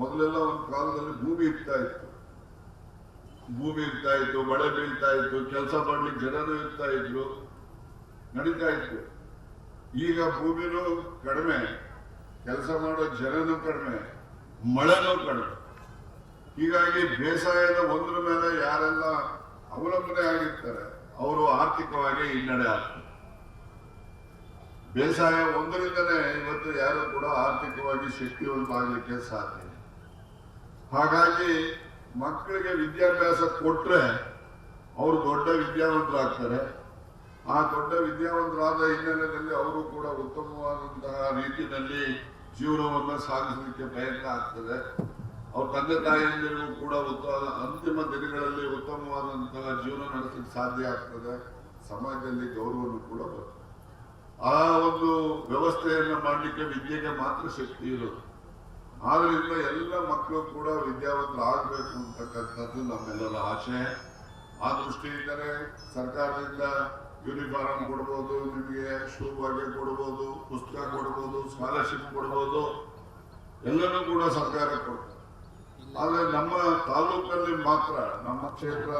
ಮೊದಲೆಲ್ಲ ಒಂದು ಕಾಲದಲ್ಲಿ ಭೂಮಿ ಇರ್ತಾ ಇತ್ತು. ಭೂಮಿ ಇರ್ತಾ ಇತ್ತು, ಮಳೆ ಬೀಳ್ತಾ ಇತ್ತು, ಕೆಲಸ ಮಾಡ್ಲಿಕ್ಕೆ ಜನರು ಇರ್ತಾ ಇದ್ರು, ನಡೀತಾ ಇತ್ತು. ಈಗ ಭೂಮಿನೂ ಕಡಿಮೆ, ಕೆಲಸ ಮಾಡೋ ಜನನೂ ಕಡಿಮೆ, ಮಳೆನೂ ಕಡಿಮೆ. ಹೀಗಾಗಿ ಬೇಸಾಯದ ಒಂದ್ರ ಮೇಲೆ ಯಾರೆಲ್ಲ ಅವಲಂಬನೆ ಆಗಿರ್ತಾರೆ, ಅವರು ಆರ್ಥಿಕವಾಗಿ ಹಿನ್ನಡೆ ಆಗ್ತಾರೆ. ಬೇಸಾಯ ಒಂದರಿಂದನೇ ಇವತ್ತು ಯಾರು ಕೂಡ ಆರ್ಥಿಕವಾಗಿ ಶಕ್ತಿವಂತರಾಗಲಿಕ್ಕೆ ಸಾಧ್ಯ ಇಲ್ಲ. ಹಾಗಾಗಿ ಮಕ್ಕಳಿಗೆ ವಿದ್ಯಾಭ್ಯಾಸ ಕೊಟ್ಟರೆ ಅವರು ದೊಡ್ಡ ವಿದ್ಯಾವಂತರಾಗ್ತಾರೆ. ಆ ದೊಡ್ಡ ವಿದ್ಯಾವಂತರಾದ ಹಿನ್ನೆಲೆಯಲ್ಲಿ ಅವರು ಕೂಡ ಉತ್ತಮವಾದಂತಹ ರೀತಿಯಲ್ಲಿ ಜೀವನವನ್ನು ಸಾಗಿಸಲಿಕ್ಕೆ ಪ್ರಯತ್ನ ಆಗ್ತದೆ. ಅವ್ರ ತಂದೆ ತಾಯಿಯಂದಿರಿಗೂ ಕೂಡ ಉತ್ತಮ, ಅಂತಿಮ ದಿನಗಳಲ್ಲಿ ಉತ್ತಮವಾದಂತಹ ಜೀವನ ನಡೆಸಲಿಕ್ಕೆ ಸಾಧ್ಯ ಆಗ್ತದೆ. ಸಮಾಜದಲ್ಲಿ ಗೌರವನು ಕೂಡ ಬರ್ತದೆ. ಆ ಒಂದು ವ್ಯವಸ್ಥೆಯನ್ನು ಮಾಡಲಿಕ್ಕೆ ವಿದ್ಯೆಗೆ ಮಾತ್ರ ಶಕ್ತಿ ಇರೋದು. ಆದ್ರಿಂದ ಎಲ್ಲ ಮಕ್ಕಳು ಕೂಡ ವಿದ್ಯಾವಂತರಾಗಬೇಕು ಅಂತಕ್ಕಂಥದ್ದು ನಮ್ಮೆಲ್ಲರ ಆಶೆ. ಆ ದೃಷ್ಟಿಯಿಂದಲೇ ಸರ್ಕಾರದಿಂದ ಯೂನಿಫಾರ್ಮ್ ಕೊಡ್ಬೋದು, ನಿಮಗೆ ಶೂ ಬಗ್ಗೆ ಕೊಡ್ಬೋದು, ಪುಸ್ತಕ ಕೊಡ್ಬೋದು ಸ್ಕಾಲರ್ಶಿಪ್ ಕೊಡ್ಬೋದು, ಎಲ್ಲನೂ ಕೂಡ ಸರ್ಕಾರ ಕೊಡ್ತದೆ. ಆದರೆ ನಮ್ಮ ತಾಲೂಕಲ್ಲಿ ಮಾತ್ರ, ನಮ್ಮ ಕ್ಷೇತ್ರ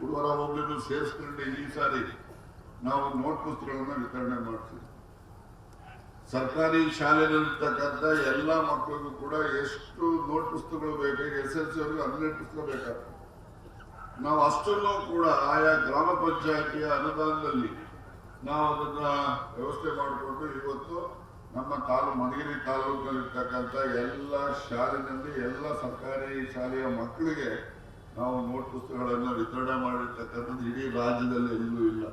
ಗುರುವಾರ ಹೋಗಿದ್ದು ಸೇರಿಸ್ಕೊಂಡು ಈ ಸಾರಿ ನಾವು ನೋಟ್ ಪುಸ್ತಕಗಳನ್ನ ವಿತರಣೆ ಮಾಡ್ತೀವಿ. ಸರ್ಕಾರಿ ಶಾಲೆಯಲ್ಲಿರ್ತಕ್ಕಂಥ ಎಲ್ಲ ಮಕ್ಕಳಿಗೂ ಕೂಡ ಎಷ್ಟು ನೋಟ್ ಪುಸ್ತಕಗಳು ಬೇಕು, ಎಸ್ ಎಲ್ ಸಿ ಅವ್ರಿಗೆ ಹನ್ನೆರಡು ಪುಸ್ತಕ ಬೇಕಾಗ್ತದೆ. ನಾವು ಅಷ್ಟನ್ನು ಕೂಡ ಆಯಾ ಗ್ರಾಮ ಪಂಚಾಯತಿಯ ಅನುದಾನದಲ್ಲಿ ನಾವು ಅದನ್ನ ವ್ಯವಸ್ಥೆ ಮಾಡಿಕೊಂಡು ಇವತ್ತು ನಮ್ಮ ತಾಲೂ ಮಧುಗಿರಿ ತಾಲೂಕಲ್ಲಿರ್ತಕ್ಕಂಥ ಎಲ್ಲ ಶಾಲೆಯಲ್ಲಿ ಎಲ್ಲ ಸರ್ಕಾರಿ ಶಾಲೆಯ ಮಕ್ಕಳಿಗೆ ನಾವು ನೋಟ್ ಪುಸ್ತಕಗಳನ್ನು ವಿತರಣೆ ಮಾಡಿರ್ತಕ್ಕಂಥದ್ದು ಇಡೀ ರಾಜ್ಯದಲ್ಲಿ ಎಲ್ಲೂ ಇಲ್ಲ.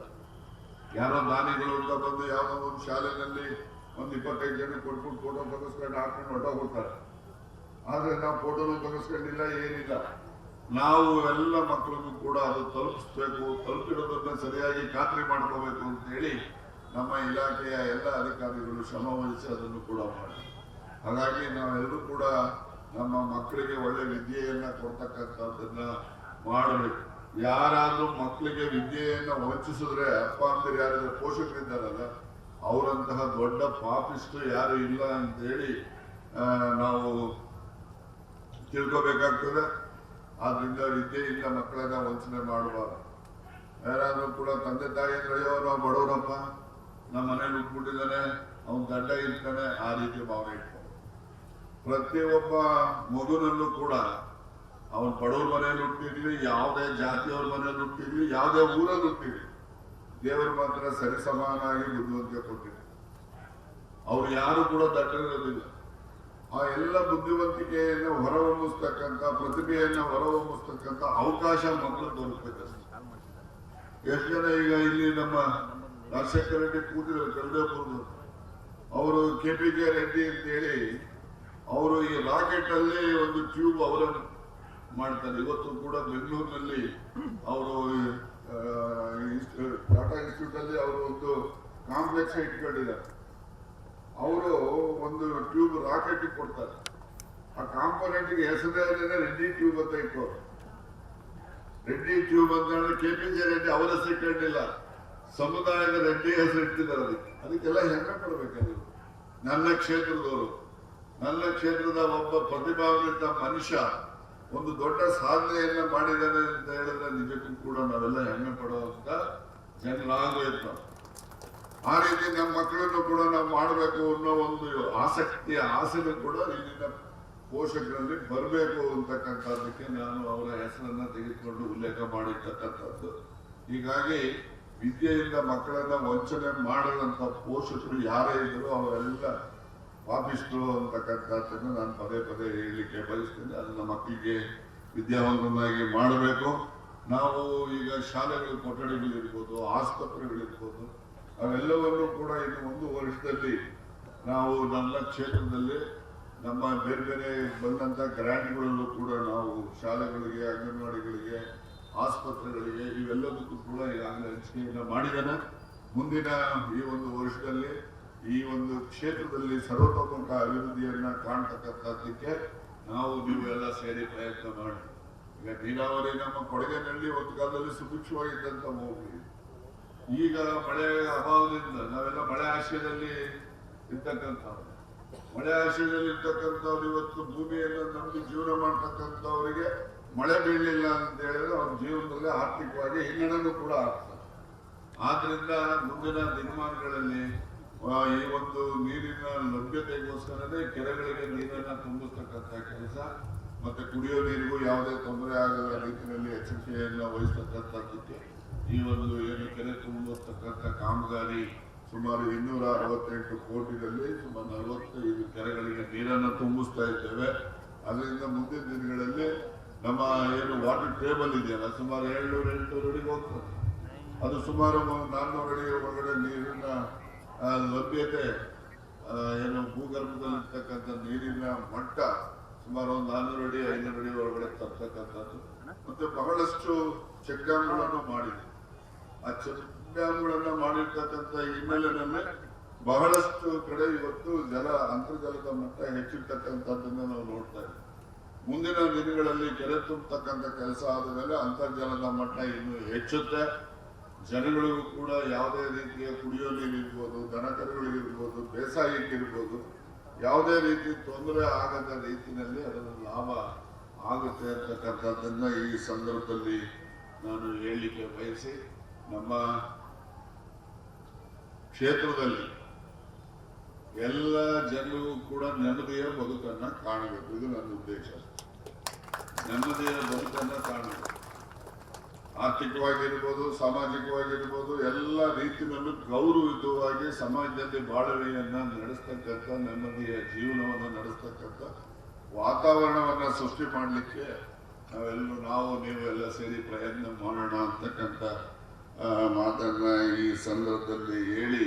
ಯಾರೋ ದಾನಿಗಳು ಅಂತ ಬಂದು ಯಾವುದೋ ಒಂದು ಶಾಲೆಯಲ್ಲಿ ಒಂದು ಇಪ್ಪತ್ತೈದು ಜನ ಕೊಟ್ಬಿಟ್ಟು ಫೋಟೋ ತೆಗೆಸ್ಕೊಂಡು ಹಾಕೊಂಡು ಹೊರಟೋಗ್ಬಿಡ್ತಾರೆ. ಆದ್ರೆ ನಾವು ಫೋಟೋನು ತೆಗೆಸ್ಕೊಂಡಿಲ್ಲ, ಏನಿಲ್ಲ. ನಾವು ಎಲ್ಲ ಮಕ್ಕಳಿಗೂ ಕೂಡ ಅದು ತಲುಪಿಸ್ಬೇಕು, ತಲುಪಿರೋದನ್ನ ಸರಿಯಾಗಿ ಖಾತ್ರಿ ಮಾಡ್ಕೋಬೇಕು ಅಂತ ಹೇಳಿ ನಮ್ಮ ಇಲಾಖೆಯ ಎಲ್ಲ ಅಧಿಕಾರಿಗಳು ಶ್ರಮ ವಹಿಸಿ ಅದನ್ನು ಕೂಡ ಮಾಡಿ. ಹಾಗಾಗಿ ನಾವೆಲ್ಲರೂ ಕೂಡ ನಮ್ಮ ಮಕ್ಕಳಿಗೆ ಒಳ್ಳೆ ವಿದ್ಯೆಯನ್ನ ಕೊಡ್ತಕ್ಕಂಥದ್ದನ್ನ ಮಾಡಬೇಕು. ಯಾರಾದರೂ ಮಕ್ಕಳಿಗೆ ವಿದ್ಯೆಯನ್ನು ವಂಚಿಸಿದ್ರೆ ಅಪ್ಪ ಅಂದ್ರೆ ಯಾರಾದ್ರೂ ಪೋಷಕರಿದ್ದಾರಲ್ಲ ಅವರಂತಹ ದೊಡ್ಡ ಪಾಪಿಸ್ಟು ಯಾರು ಇಲ್ಲ ಅಂತೇಳಿ ನಾವು ತಿಳ್ಕೋಬೇಕಾಗ್ತದೆ. ಆದ್ರಿಂದ ಇಲ್ಲ, ಮಕ್ಕಳನ್ನ ವಂಚನೆ ಮಾಡಬಾರ್ದು ಯಾರಾದರೂ ಕೂಡ ತಂದೆ ತಾಯಿ ಅಯ್ಯೋ ನಾವು ಬಡವರಪ್ಪ ನಮ್ಮ ಮನೇಲಿ ಉಟ್ಬಿಟ್ಟಿದ್ದಾನೆ ಅವನ್ ಗಂಡ ಇರ್ತಾನೆ, ಆ ರೀತಿ ಭಾವನೆ ಇಟ್ಕೊಂಡು ಪ್ರತಿಯೊಬ್ಬ ಮಗುನಲ್ಲೂ ಕೂಡ ಅವನು ಬಡವ್ರ ಮನೇಲಿ ಹುಟ್ಟಿರ್ಲಿ ಯಾವುದೇ ಜಾತಿಯವ್ರ ಮನೇಲಿ ಹುಟ್ಟಿರ್ಲಿ ಯಾವುದೇ ಊರಲ್ಲಿ ಹುಟ್ಟಿರ್ಲಿ ದೇವರು ಮಾತ್ರ ಸರಿ ಸಮಾನಾಗಿ ಬುದ್ಧಿವಂತಿಕೆ ಕೊಟ್ಟಿದೆ. ಅವ್ರು ಯಾರು ಕೂಡ ದಟ್ಟರಿರಲಿಲ್ಲ ಆ ಎಲ್ಲ ಬುದ್ಧಿವಂತಿಕೆಯನ್ನು ಹೊರಹೊಮ್ಮಿಸ್ತಕ್ಕಂಥ, ಪ್ರತಿಭೆಯನ್ನು ಹೊರಹೊಮ್ಮಿಸ್ತಕ್ಕಂಥ ಅವಕಾಶ ಮಕ್ಕಳು ದೊರಕಬೇಕಷ್ಟೇ ಎಷ್ಟು ಜನ ಈಗ ಇಲ್ಲಿ ನಮ್ಮ ರಾಜಶೇಖರ ರೆಡ್ಡಿ ಕೂತಿದ್ರು ಅವರು ಕೆ ಪಿ ಜೆ ರೆಡ್ಡಿ ಅಂತ ಹೇಳಿ ಅವರು ಈ ರಾಕೆಟ್ ಅಲ್ಲಿ ಒಂದು ಟ್ಯೂಬ್ ಅವಲಂಬ ಮಾಡ್ತಾರೆ. ಇವತ್ತು ಕೂಡ ಬೆಂಗಳೂರಿನಲ್ಲಿ ಅವರು ಟಾಟಾ ಇನ್ಸ್ಟಿಟ್ಯೂಟ್ ಅಲ್ಲಿ ಅವರು ಒಂದು ಕಾಂಪ್ಲೆಕ್ಸ್ ಇಟ್ಕೊಂಡಿದ್ದಾರೆ. ಅವರು ಒಂದು ಟ್ಯೂಬ್ ರಾಕೆಟ್ ಕೊಡ್ತಾರೆ. ಆ ಕಾಂಪೋನೆಂಟ್ ಹೆಸರೇ ರೆಡ್ಡಿ ಟ್ಯೂಬ್ ಅಂತ ಇಟ್ಟವ್ರು. ರೆಡ್ಡಿ ಟ್ಯೂಬ್ ಅಂತ ಹೇಳಿದ್ರೆ ಕೆ ಪಿ ಜೆ ರೆಡ್ಡಿ ಅವರ ಹೆಸರು ಇಟ್ಕೊಂಡಿಲ್ಲ. ಸಮುದಾಯದ ರೆಡ್ಡಿ ಹೆಸರು ಇಟ್ಟಿದ್ದಾರೆ ಅದಕ್ಕೆ. ಅದಕ್ಕೆಲ್ಲ ಹೆಮ್ಮೆ ಪಡ್ಬೇಕು ನನ್ನ ಕ್ಷೇತ್ರದವರು. ನನ್ನ ಕ್ಷೇತ್ರದ ಒಬ್ಬ ಪ್ರತಿಭಾವಂತ ಮನುಷ್ಯ ಒಂದು ದೊಡ್ಡ ಸಾಧನೆಯನ್ನ ಮಾಡಿದ್ದಾನೆ ಅಂತ ಹೇಳಿದ್ರೆ ನಿಜಕ್ಕೂ ಕೂಡ ನಾವೆಲ್ಲ ಹೆಮ್ಮೆ ಪಡುವಂತ ಜನರಾಗಬೇಕು. ಆ ರೀತಿ ನಮ್ಮ ಮಕ್ಕಳನ್ನು ಕೂಡ ನಾವು ಮಾಡಬೇಕು ಅನ್ನೋ ಒಂದು ಆಸಕ್ತಿಯ ಆಸೆನೂ ಕೂಡ ಇಲ್ಲಿನ ಪೋಷಕರಲ್ಲಿ ಬರಬೇಕು ಅಂತಕ್ಕಂಥದ್ದಕ್ಕೆ ನಾನು ಅವರ ಹೆಸರನ್ನ ತೆಗೆದುಕೊಂಡು ಉಲ್ಲೇಖ ಮಾಡಿರ್ತಕ್ಕಂಥದ್ದು. ಹೀಗಾಗಿ ವಿದ್ಯೆಯಿಂದ ಮಕ್ಕಳನ್ನ ವಂಚನೆ ಮಾಡದಂತ ಪೋಷಕರು ಯಾರೇ ಇದ್ರು ಅವರೆಲ್ಲ ಪಾಪಿಸ್ಟ್ರು ಅಂತಕ್ಕಂಥದ್ದನ್ನು ನಾನು ಪದೇ ಪದೇ ಹೇಳಲಿಕ್ಕೆ ಬಯಸ್ತೇನೆ. ಅದನ್ನ ಮಕ್ಕಳಿಗೆ ವಿದ್ಯಾವಂತನಾಗಿ ಮಾಡಬೇಕು. ನಾವು ಈಗ ಶಾಲೆಗಳು, ಕೊಠಡಿಗಳಿರ್ಬೋದು, ಆಸ್ಪತ್ರೆಗಳಿರ್ಬೋದು ಅವೆಲ್ಲವನ್ನೂ ಕೂಡ ಇನ್ನು ಒಂದು ವರ್ಷದಲ್ಲಿ ನಾವು ನಮ್ಮ ಕ್ಷೇತ್ರದಲ್ಲಿ ನಮ್ಮ ಬೇರೆ ಬೇರೆ ಬಂದಂಥ ಗ್ರ್ಯಾಂಟ್ಗಳಲ್ಲೂ ಕೂಡ ನಾವು ಶಾಲೆಗಳಿಗೆ, ಅಂಗನವಾಡಿಗಳಿಗೆ, ಆಸ್ಪತ್ರೆಗಳಿಗೆ ಇವೆಲ್ಲದಕ್ಕೂ ಕೂಡ ಈಗಾಗಲೇ ಹಂಚಿಕೆಯನ್ನು ಮಾಡಿದ್ದಾನೆ. ಮುಂದಿನ ಈ ಒಂದು ವರ್ಷದಲ್ಲಿ ಈ ಒಂದು ಕ್ಷೇತ್ರದಲ್ಲಿ ಸರ್ವತೋಮುಖ ಅಭಿವೃದ್ಧಿಯನ್ನು ಕಾಣ್ತಕ್ಕಂಥದ್ದಕ್ಕೆ ನಾವು ನೀವು ಎಲ್ಲ ಸೇರಿ ಪ್ರಯತ್ನ ಮಾಡಿ. ಈಗ ನೀರಾವರಿ ನಮ್ಮ ಕೊಡಗಿನಲ್ಲಿ ಒಂದು ಕಾಲದಲ್ಲಿ ಸುಭಿಕ್ಷವಾಗಿದ್ದಂಥ ಹೋಗಿ ಈಗ ಮಳೆ ಅಭಾವದಿಂದ ನಾವೆಲ್ಲ ಮಳೆ ಆಶ್ರಯದಲ್ಲಿ ಇರ್ತಕ್ಕಂಥ ಮಳೆ ಆಶ್ರಯದಲ್ಲಿ ಇರ್ತಕ್ಕಂಥವ್ರು ಇವತ್ತು ಭೂಮಿಯನ್ನು ನಂಬಿ ಜೀವನ ಮಾಡ್ತಕ್ಕಂಥವರಿಗೆ ಮಳೆ ಬೀಳಲಿಲ್ಲ ಅಂತ ಹೇಳಿದ್ರೆ ಅವ್ರ ಜೀವನದಲ್ಲಿ ಆರ್ಥಿಕವಾಗಿ ಹಿನ್ನಡೆನೂ ಕೂಡ ಆಗ್ತದೆ. ಆದ್ರಿಂದ ಮುಂದಿನ ದಿನಮಾನಗಳಲ್ಲಿ ಈ ಒಂದು ನೀರಿನ ಲಭ್ಯತೆಗೋಸ್ಕರನೇ ಕೆರೆಗಳಿಗೆ ನೀರನ್ನು ತುಂಬಿಸ್ತಕ್ಕಂಥ ಕೆಲಸ ಮತ್ತೆ ಕುಡಿಯೋ ನೀರಿಗೂ ಯಾವುದೇ ತೊಂದರೆ ಆಗದ ರೀತಿಯಲ್ಲಿ ಎಚ್ಚರಿಕೆಯನ್ನು ವಹಿಸ್ತಕ್ಕಂಥದ್ದಕ್ಕೆ ಈ ಒಂದು ಏನು ಕೆರೆ ತುಂಬತಕ್ಕಂಥ ಕಾಮಗಾರಿ ಸುಮಾರು ಇನ್ನೂರ ಅರವತ್ತೆಂಟು ಕೋಟಿನಲ್ಲಿ ಸುಮಾರು ನಲವತ್ತೈದು ಕೆರೆಗಳಿಗೆ ನೀರನ್ನು ತುಂಬಿಸ್ತಾ ಇದ್ದೇವೆ. ಅದರಿಂದ ಮುಂದಿನ ದಿನಗಳಲ್ಲಿ ನಮ್ಮ ಏನು ವಾಟರ್ ಟೇಬಲ್ ಇದೆಯಲ್ಲ, ಸುಮಾರು ಏಳ್ನೂರ ಎಂಟುನೂರು ಅಡಿಗೆ ಹೋಗ್ತದೆ. ಅದು ಸುಮಾರು ನಾಲ್ನೂರು ಅಡಿ ಒಳಗಡೆ ನೀರಿನ ಲಭ್ಯತೆ ಏನು ಭೂಗರ್ಭದಲ್ಲಿರ್ತಕ್ಕಂಥ ನೀರಿನ ಮಟ್ಟ ಸುಮಾರು ಒಂದು ನಾನ್ನೂರು ಅಡಿ, ಐನೂರು ಅಡಿ ಒಳಗಡೆ ತರ್ತಕ್ಕಂಥದ್ದು. ಮತ್ತೆ ಬಹಳಷ್ಟು ಚೆಕ್ ಡ್ಯಾಮ್ಗಳನ್ನು ಮಾಡಿದೆ ಆ ಡ್ಯಾಮ್ಗಳನ್ನ ಮಾಡಿರ್ತಕ್ಕಂಥ ಹಿನ್ನೆಲೆಯನ್ನೇ ಬಹಳಷ್ಟು ಕಡೆ ಇವತ್ತು ಜಲ ಅಂತರ್ಜಲದ ಮಟ್ಟ ಹೆಚ್ಚಿರ್ತಕ್ಕಂಥದ್ದನ್ನು ನಾವು ನೋಡ್ತಾ ಇದ್ದೀವಿ. ಮುಂದಿನ ದಿನಗಳಲ್ಲಿ ಕೆರೆ ತುಂಬತಕ್ಕಂಥ ಕೆಲಸ ಆದ ಮೇಲೆ ಅಂತರ್ಜಲದ ಮಟ್ಟ ಇನ್ನು ಹೆಚ್ಚುತ್ತೆ. ಜನಗಳಿಗೂ ಕೂಡ ಯಾವುದೇ ರೀತಿಯ ಕುಡಿಯೋ ನೀರು ಇರ್ಬೋದು ದನಕರುಗಳಿಗಿರ್ಬೋದು ಬೇಸಾಯಕ್ಕಿರ್ಬೋದು, ಯಾವುದೇ ರೀತಿ ತೊಂದರೆ ಆಗದ ರೀತಿಯಲ್ಲಿ ಅದರ ಲಾಭ ಆಗುತ್ತೆ ಅಂತಕ್ಕಂಥದ್ದನ್ನ ಈ ಸಂದರ್ಭದಲ್ಲಿ ನಾನು ಹೇಳಲಿಕ್ಕೆ ಬಯಸಿ ನಮ್ಮ ಕ್ಷೇತ್ರದಲ್ಲಿ ಎಲ್ಲ ಜನರು ಕೂಡ ನೆಮ್ಮದಿಯ ಬದುಕನ್ನ ಕಾಣಬೇಕು. ಇದು ನನ್ನ ಉದ್ದೇಶ. ನೆಮ್ಮದಿಯ ಬದುಕನ್ನ ಕಾಣಬೇಕು. ಆರ್ಥಿಕವಾಗಿರ್ಬೋದು, ಸಾಮಾಜಿಕವಾಗಿರ್ಬೋದು, ಎಲ್ಲ ರೀತಿಯಲ್ಲೂ ಗೌರವಯುತವಾಗಿ ಸಮಾಜದಲ್ಲಿ ಬಾಳುವೆಯನ್ನ ನಡೆಸ್ತಕ್ಕಂಥ, ನೆಮ್ಮದಿಯ ಜೀವನವನ್ನು ನಡೆಸ್ತಕ್ಕಂಥ ವಾತಾವರಣವನ್ನ ಸೃಷ್ಟಿ ಮಾಡಲಿಕ್ಕೆ ನಾವೆಲ್ಲರೂ, ನಾವು ನೀವು ಎಲ್ಲ ಸೇರಿ ಪ್ರಯತ್ನ ಮಾಡೋಣ ಅಂತಕ್ಕಂಥ ಮಾತನ್ನ ಈ ಸಂದರ್ಭದಲ್ಲಿ ಹೇಳಿ,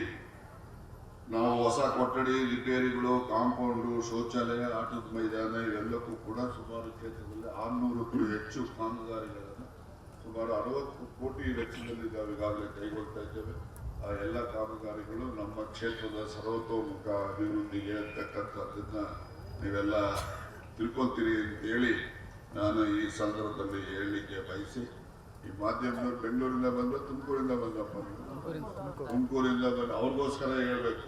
ನಾವು ಹೊಸ ಕೊಠಡಿ, ರಿಪೇರಿಗಳು, ಕಾಂಪೌಂಡು, ಶೌಚಾಲಯ, ಆಟದ ಮೈದಾನ ಇವೆಲ್ಲಕ್ಕೂ ಕೂಡ ಸುಮಾರು ಕ್ಷೇತ್ರದಲ್ಲಿ ಆರ್ನೂರಕ್ಕೂ ಹೆಚ್ಚು ಕಾಮಗಾರಿಗಳನ್ನು, ಸುಮಾರು ಅರವತ್ತು ಕೋಟಿ ವೆಚ್ಚದಲ್ಲಿ ನಾವು ಈಗಾಗಲೇ ಕೈಗೊಳ್ತಾ ಇದ್ದೇವೆ. ಆ ಎಲ್ಲ ಕಾಮಗಾರಿಗಳು ನಮ್ಮ ಕ್ಷೇತ್ರದ ಸರ್ವತೋಮುಖ ಅಭಿವೃದ್ಧಿಗೆ ಅಂತಕ್ಕಂಥದ್ದನ್ನ ನೀವೆಲ್ಲ ತಿಳ್ಕೊತೀರಿ ಅಂತೇಳಿ ನಾನು ಈ ಸಂದರ್ಭದಲ್ಲಿ ಹೇಳಲಿಕ್ಕೆ ಬಯಸಿ ಈ ಮಾಧ್ಯಮದವ್ರು ಬೆಂಗಳೂರಿಂದ ಬಂದ ತುಮಕೂರಿಂದ ಬಂದಪ್ಪ. ತುಮಕೂರಿಂದ ಬಂದ ಅವ್ರಿಗೋಸ್ಕರ ಹೇಳ್ಬೇಕು.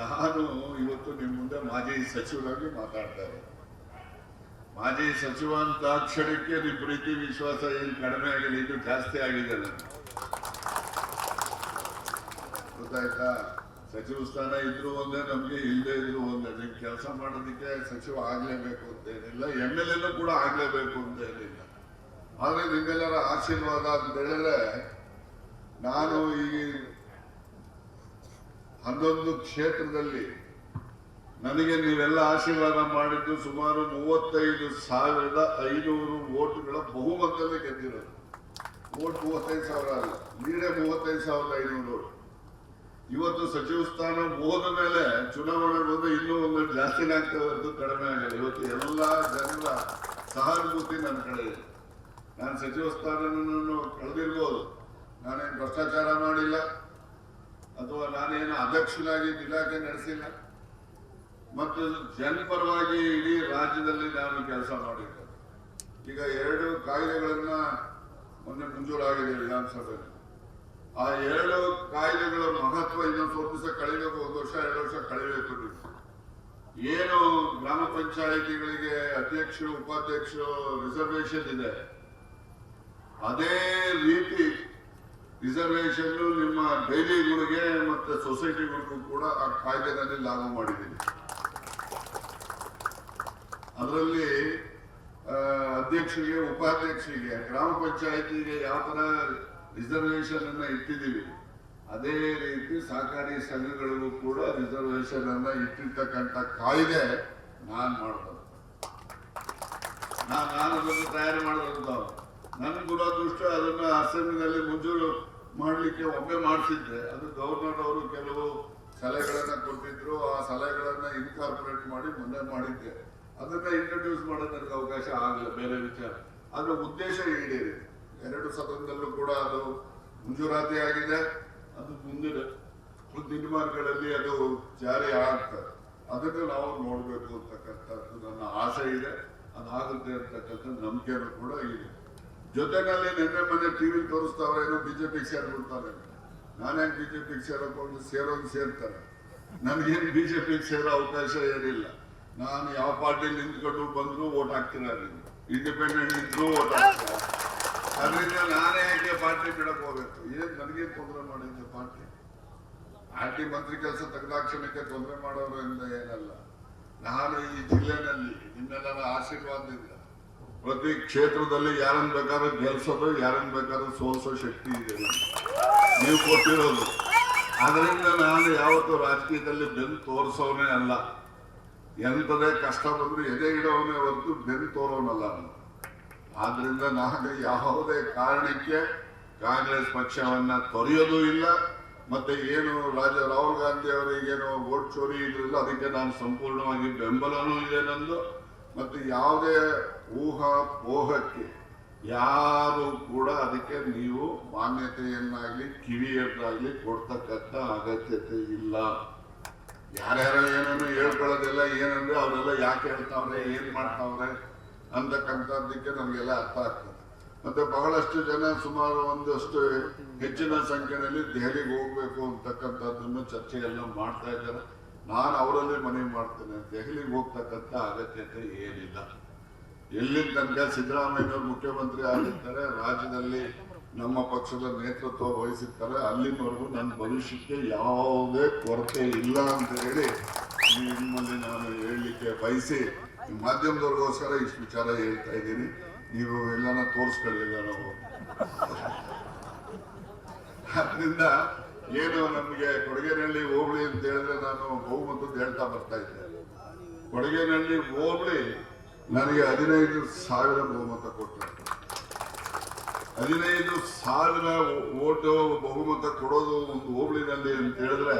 ನಾನು ಇವತ್ತು ನಿಮ್ಮ ಮುಂದೆ ಮಾಜಿ ಸಚಿವರಾಗಿ ಮಾತಾಡ್ತಾರೆ ಮಾಜಿ ಸಚಿವ ಅಂತ ಕ್ಷಣಕ್ಕೆ ನಿಮ್ಮ ಪ್ರೀತಿ ವಿಶ್ವಾಸ ಏನು ಕಡಿಮೆ ಆಗಿಲ್ಲ ಇದು ಜಾಸ್ತಿ ಆಗಿದೆ ನನಗೆ ಗೊತ್ತಾಯ್ತಾ? ಸಚಿವ ಸ್ಥಾನ ಇದ್ರು ಒಂದೇ ನಮ್ಗೆ ಇಲ್ಲದೆ ಇದ್ರು ಒಂದೇ. ನಿಮ್ ಕೆಲಸ ಮಾಡೋದಕ್ಕೆ ಸಚಿವ ಆಗ್ಲೇಬೇಕು ಅಂತ ಏನಿಲ್ಲ ಎಂ ಎಲ್ ಎನೂ ಕೂಡ ಆಗ್ಲೇಬೇಕು ಅಂತ ಏನಿಲ್ಲ. ಆದ್ರೆ ನಿಮ್ಮೆಲ್ಲರ ಆಶೀರ್ವಾದ ಅಂತ ಹೇಳಿದ್ರೆ ನಾನು ಈ ಹನ್ನೊಂದು ಕ್ಷೇತ್ರದಲ್ಲಿ ನನಗೆ ನೀವೆಲ್ಲ ಆಶೀರ್ವಾದ ಮಾಡಿದ್ದು ಸುಮಾರು ಮೂವತ್ತೈದು ಸಾವಿರದ ಐನೂರು ಓಟುಗಳ ಬಹುಮತದಲ್ಲಿ ಗೆದ್ದಿರೋದು. ಓಟ್ ಮೂವತ್ತೈದು ಸಾವಿರ ಅಲ್ಲ ನೀಡೇ ಮೂವತ್ತೈದು ಸಾವಿರದ ಐನೂರು ಇವತ್ತು ಸಚಿವ ಸ್ಥಾನ ಹೋದ ಮೇಲೆ ಚುನಾವಣೆ ಬಂದು ಇನ್ನೂ ಒಂದು ಜಾಸ್ತಿನೇ ಆಗ್ತಾ ಹೊರತು ಕಡಿಮೆ ಆಗಲ್ಲ ಇವತ್ತು ಎಲ್ಲ ಜನರ ಸಹಾನುಭೂತಿ ನನ್ನ ಕಡೆ ಇದೆ. ನಾನು ಸಚಿವ ಸ್ಥಾನವನ್ನು ಕಳೆದಿರ್ಬೋದು. ನಾನೇನು ಭ್ರಷ್ಟಾಚಾರ ಮಾಡಿಲ್ಲ. ಅಥವಾ ನಾನೇನು ಅಧ್ಯಕ್ಷನಾಗಿ ಇಲಾಖೆ ನಡೆಸಿಲ್ಲ. ಮತ್ತು ಜನಪರವಾಗಿ ಇಡೀ ರಾಜ್ಯದಲ್ಲಿ ನಾನು ಕೆಲಸ ಮಾಡಿದ್ದೆ. ಈಗ ಎರಡು ಕಾಯ್ದೆಗಳನ್ನ ಮೊನ್ನೆ ಮಂಜೂರಾಗಿದೆ ವಿಧಾನಸಭೆಯಲ್ಲಿ. ಆ ಎರಡು ಕಾಯ್ದೆಗಳ ಮಹತ್ವ ಇನ್ನೊಂದು ಸ್ವಲ್ಪ ದಿವಸ ಕಳಿಬೇಕು ಒಂದು ವರ್ಷ, ಎರಡು ವರ್ಷ ಕಳಿಬೇಕು ಏನು ಗ್ರಾಮ ಪಂಚಾಯಿತಿಗಳಿಗೆ ಅಧ್ಯಕ್ಷರು, ಉಪಾಧ್ಯಕ್ಷರು ರಿಸರ್ವೇಶನ್ ಇದೆ. ಅದೇ ರೀತಿ ರಿಸರ್ವೇಷನ್ ನಿಮ್ಮ ಡೈಲಿಗಳಿಗೆ ಮತ್ತೆ ಸೊಸೈಟಿಗಳಿಗೂ ಕೂಡ ಆ ಕಾಯ್ದೆನಲ್ಲಿ ಲಾಭ ಮಾಡಿದ್ದೀನಿ. ಅದರಲ್ಲಿ ಅಧ್ಯಕ್ಷರಿಗೆ, ಉಪಾಧ್ಯಕ್ಷರಿಗೆ, ಗ್ರಾಮ ಪಂಚಾಯತಿಗೆ ಯಾವ ತರ ರಿಸರ್ವೇಷನ್ ಅನ್ನ ಇಟ್ಟಿದ್ದೀವಿ, ಅದೇ ರೀತಿ ಸಹಕಾರಿ ಸಂಘಗಳಿಗೂ ಕೂಡ ರಿಸರ್ವೇಷನ್ ಅನ್ನ ಇಟ್ಟಿರ್ತಕ್ಕಂಥ ಕಾಯ್ದೆ ನಾನು ಮಾಡೋದು ನಾನು ನಾನು ಅದನ್ನು ತಯಾರು ಮಾಡೋದಂತ ನನ್ನ ದುರಾದೃಷ್ಟ ಅದನ್ನು ಅಸೆಂಬ್ಲಿನಲ್ಲಿ ಮಂಜೂರು ಮಾಡಲಿಕ್ಕೆ ಒಮ್ಮೆ ಮಾಡಿಸಿದ್ದೆ. ಅದು ಗವರ್ನರ್ ಅವರು ಕೆಲವು ಸಲಹೆಗಳನ್ನು ಕೊಟ್ಟಿದ್ರು. ಆ ಸಲಹೆಗಳನ್ನು ಇನ್ಕಾರ್ಪೊರೇಟ್ ಮಾಡಿ ಮುಂದೆ ಮಾಡಿದ್ದೆ. ಅದನ್ನ ಇಂಟ್ರೊಡ್ಯೂಸ್ ಮಾಡೋದು ನನಗೆ ಅವಕಾಶ ಆಗಲ್ಲ ಬೇರೆ ವಿಚಾರ. ಅದರ ಉದ್ದೇಶ ಈಡೇರಿದೆ. ಎರಡು ಸದನದಲ್ಲೂ ಕೂಡ ಅದು ಮಂಜೂರಾತಿ ಆಗಿದೆ. ಅದು ಮುಂದಿನ ದಿನಮಾನಗಳಲ್ಲಿ ಅದು ಜಾರಿ ಆಗ್ತದೆ. ಅದನ್ನು ನಾವು ನೋಡಬೇಕು ಅಂತಕ್ಕಂಥದ್ದು ನನ್ನ ಆಸೆ ಇದೆ. ಅದಾಗುತ್ತೆ ಅಂತಕ್ಕಂಥ ನಂಬಿಕೆನೂ ಕೂಡ ಇದೆ. ಜೊತೆನಲ್ಲಿ ನಿನ್ನೆ ಮೊನ್ನೆ ಟಿವಿ ತೋರಿಸ್ತಾವ್ರೆ ಏನೋ ಬಿಜೆಪಿಗೆ ಸೇರ್ಬಿಡ್ತಾರೆ ನಾನೇ ಬಿಜೆಪಿಗೆ ಸೇರಕೊಂಡು ಸೇರೋದು ಸೇರ್ತಾರೆ. ನನಗೇನು ಬಿಜೆಪಿಗೆ ಸೇರೋ ಅವಕಾಶ ಏನಿಲ್ಲ. ನಾನು ಯಾವ ಪಾರ್ಟಿ ನಿಂತ್ಕೊಂಡು ಬಂದ್ರು ಓಟ್ ಹಾಕ್ತೀರ ಇಂಡಿಪೆಂಡೆಂಟ್ ನಿಂತರೂ ಓಟ್ ಅದರಿಂದ ನಾನೇ ಯಾಕೆ ಪಾರ್ಟಿ ಬಿಡಕ್ ಹೋಗ್ಬೇಕು? ಏನ್ ನನಗೆ ತೊಂದರೆ ಮಾಡಿದ್ದೆ ಪಾರ್ಟಿ? ಪಾರ್ಟಿ ಮಂತ್ರಿ ಕೆಲಸ ತೆಗೆದಾಕ್ಷಣಕ್ಕೆ ತೊಂದರೆ ಮಾಡೋರಿಂದ ಏನಲ್ಲ. ನಾನು ಈ ಜಿಲ್ಲೆನಲ್ಲಿ ನಿಮ್ಮೆಲ್ಲರ ಆಶೀರ್ವಾದದಿಂದ ಪ್ರತಿ ಕ್ಷೇತ್ರದಲ್ಲಿ ಯಾರನ್ನು ಬೇಕಾದ್ರೂ ಗೆಲ್ಸೋದು, ಯಾರನ್ನು ಬೇಕಾದ್ರೂ ಸೋಲ್ಸೋ ಶಕ್ತಿ ಇದೆ ನೀವು ಕೊಟ್ಟಿರೋದು. ಅದರಿಂದ ನಾನು ಯಾವತ್ತೂ ರಾಜಕೀಯದಲ್ಲಿ ಬೆನ್ನು ತೋರಿಸೋನೇ ಅಲ್ಲ. ಎಂಥದೇ ಕಷ್ಟ ಬಂದರೂ ಎದೆ ಇಡೋವನೇ ಹೊರತು ಬೆನ್ನು ತೋರೋನಲ್ಲ ನಾನು. ಆದ್ರಿಂದ ನಾನು ಯಾವುದೇ ಕಾರಣಕ್ಕೆ ಕಾಂಗ್ರೆಸ್ ಪಕ್ಷವನ್ನ ತೊರೆಯೋದು ಇಲ್ಲ, ಮತ್ತೆ ಏನು ರಾಜ ರಾಹುಲ್ ಗಾಂಧಿ ಅವರಿಗೇನು ವೋಟ್ ಚೋರಿ ಇದ್ರಲ್ಲ ಅದಕ್ಕೆ ನಾನು ಸಂಪೂರ್ಣವಾಗಿ ಬೆಂಬಲನೂ ಇದೆ ನಂದು. ಮತ್ತೆ ಯಾವುದೇ ಊಹ ಪೋಹಕ್ಕೆ ಯಾರು ಕೂಡ ಅದಕ್ಕೆ ನೀವು ಮಾನ್ಯತೆಯನ್ನಾಗಲಿ, ಕಿವಿಯನ್ನಾಗ್ಲಿ ಕೊಡ್ತಕ್ಕಂಥ ಅಗತ್ಯತೆ ಇಲ್ಲ. ಯಾರ್ಯಾರು ಏನೇನು ಹೇಳ್ಕೊಳ್ಳೋದಿಲ್ಲ, ಏನಂದ್ರೆ ಅವರೆಲ್ಲ ಯಾಕೆ ಹೇಳ್ತಾವ್ರೆ, ಏನ್ ಮಾಡ್ತಾವ್ರೆ ಅಂತಕ್ಕಂಥದ್ದಕ್ಕೆ ನಮಗೆಲ್ಲ ಅರ್ಥ ಆಗ್ತದೆ. ಮತ್ತೆ ಬಹಳಷ್ಟು ಜನ ಸುಮಾರು ಒಂದಷ್ಟು ಹೆಚ್ಚಿನ ಸಂಖ್ಯೆಯಲ್ಲಿ ದೆಹಲಿಗೆ ಹೋಗ್ಬೇಕು ಅಂತಕ್ಕಂಥದ್ದನ್ನು ಚರ್ಚೆಯೆಲ್ಲ ಮಾಡ್ತಾ ಇದ್ದಾರೆ. ನಾನು ಅವರಲ್ಲಿ ಮನವಿ ಮಾಡ್ತೇನೆ ದೆಹಲಿಗೆ ಹೋಗ್ತಕ್ಕಂಥ ಅಗತ್ಯತೆ ಏನಿಲ್ಲ. ಎಲ್ಲಿ ತನಕ ಸಿದ್ದರಾಮಯ್ಯನವರು ಮುಖ್ಯಮಂತ್ರಿ ಆಗಿರ್ತಾರೆ, ರಾಜ್ಯದಲ್ಲಿ ನಮ್ಮ ಪಕ್ಷದ ನೇತೃತ್ವ ವಹಿಸಿರ್ತಾರೆ, ಅಲ್ಲಿನವರೆಗೂ ನನ್ನ ಭವಿಷ್ಯಕ್ಕೆ ಯಾವುದೇ ಕೊರತೆ ಇಲ್ಲ ಅಂತ ಹೇಳಿ ನಿಮ್ಮಲ್ಲಿ ನಾನು ಹೇಳಲಿಕ್ಕೆ ಬಯಸಿ ಮಾಧ್ಯಮದವ್ರಿಗೋಸ್ಕರ ಇಷ್ಟು ವಿಚಾರ ಹೇಳ್ತಾ ಇದ್ದೀನಿ. ನೀವು ಎಲ್ಲನ ತೋರಿಸ್ಕೊಳ್ಳಿಲ್ಲ ನಾವು. ಅದರಿಂದ ಏನು ನಮಗೆ ಕೊಡಗೇನಹಳ್ಳಿ ಹೋಬಳಿ ಅಂತ ಹೇಳಿದ್ರೆ ನಾನು ಬಹುಮತದ ಹೇಳ್ತಾ ಬರ್ತಾ ಇದ್ದೆ. ಕೊಡಗೇನಹಳ್ಳಿ ಹೋಬಳಿ ನನಗೆ ಹದಿನೈದು ಸಾವಿರ ಬಹುಮತ ಕೊಟ್ಟರು. ಹದಿನೈದು ಸಾವಿರ ಓಟು ಬಹುಮತ ಕೊಡೋದು ಒಂದು ಹೋಬಳಿನಲ್ಲಿ ಅಂತ ಹೇಳಿದ್ರೆ